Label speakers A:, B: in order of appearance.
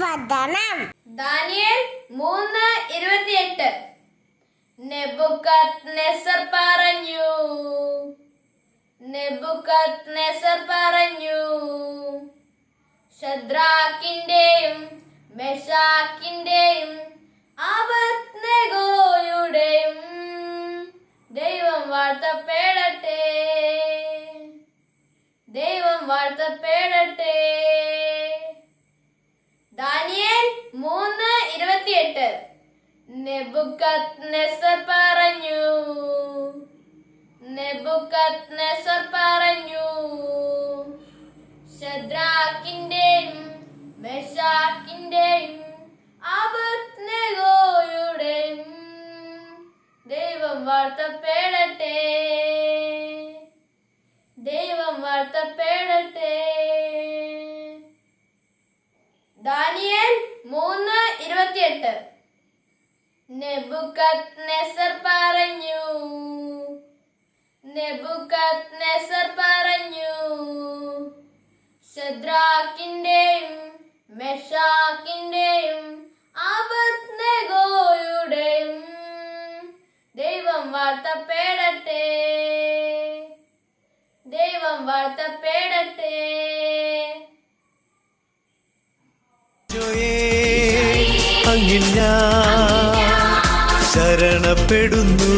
A: വധനം ദാനിയൽ മൂന്ന് ഇരുപത്തിയെട്ട്. നെബുക്കത്നെസർ പറഞ്ഞു. നെബുക്കത്നെസർ പറഞ്ഞു. ശദ്രാക്കിന്റെയും മെഷാക്കിന്റെയും അവത്നഗോയുടെയും ദൈവം വാഴ്ത്തപ്പെടട്ടെ. ദൈവം വാഴ്ത്തപ്പെട ഇരുപത്തിയെട്ട്. പറഞ്ഞു. പറഞ്ഞു. ദൈവം വാർത്തപ്പെടട്ടെ ദൈവം വാർത്തപ്പെടട്ടെ ദാനിയൽ മൂന്ന് ഇരുപത്തിയെട്ട് നെബുക്കത് നെസർ പറഞ്ഞു. നെബുക്കത് നെസർ പറഞ്ഞു. ശദ്രാക്കിന്റെയും മെഷാക്കിന്റെയും ആപത്നഗോയുടെയും ദൈവം വാർത്തപ്പെടട്ടെ ദൈവം വാഴ്ത്തപ്പെടട്ടെ.
B: വാങ്ങില്ല ശരണപ്പെടുന്നു.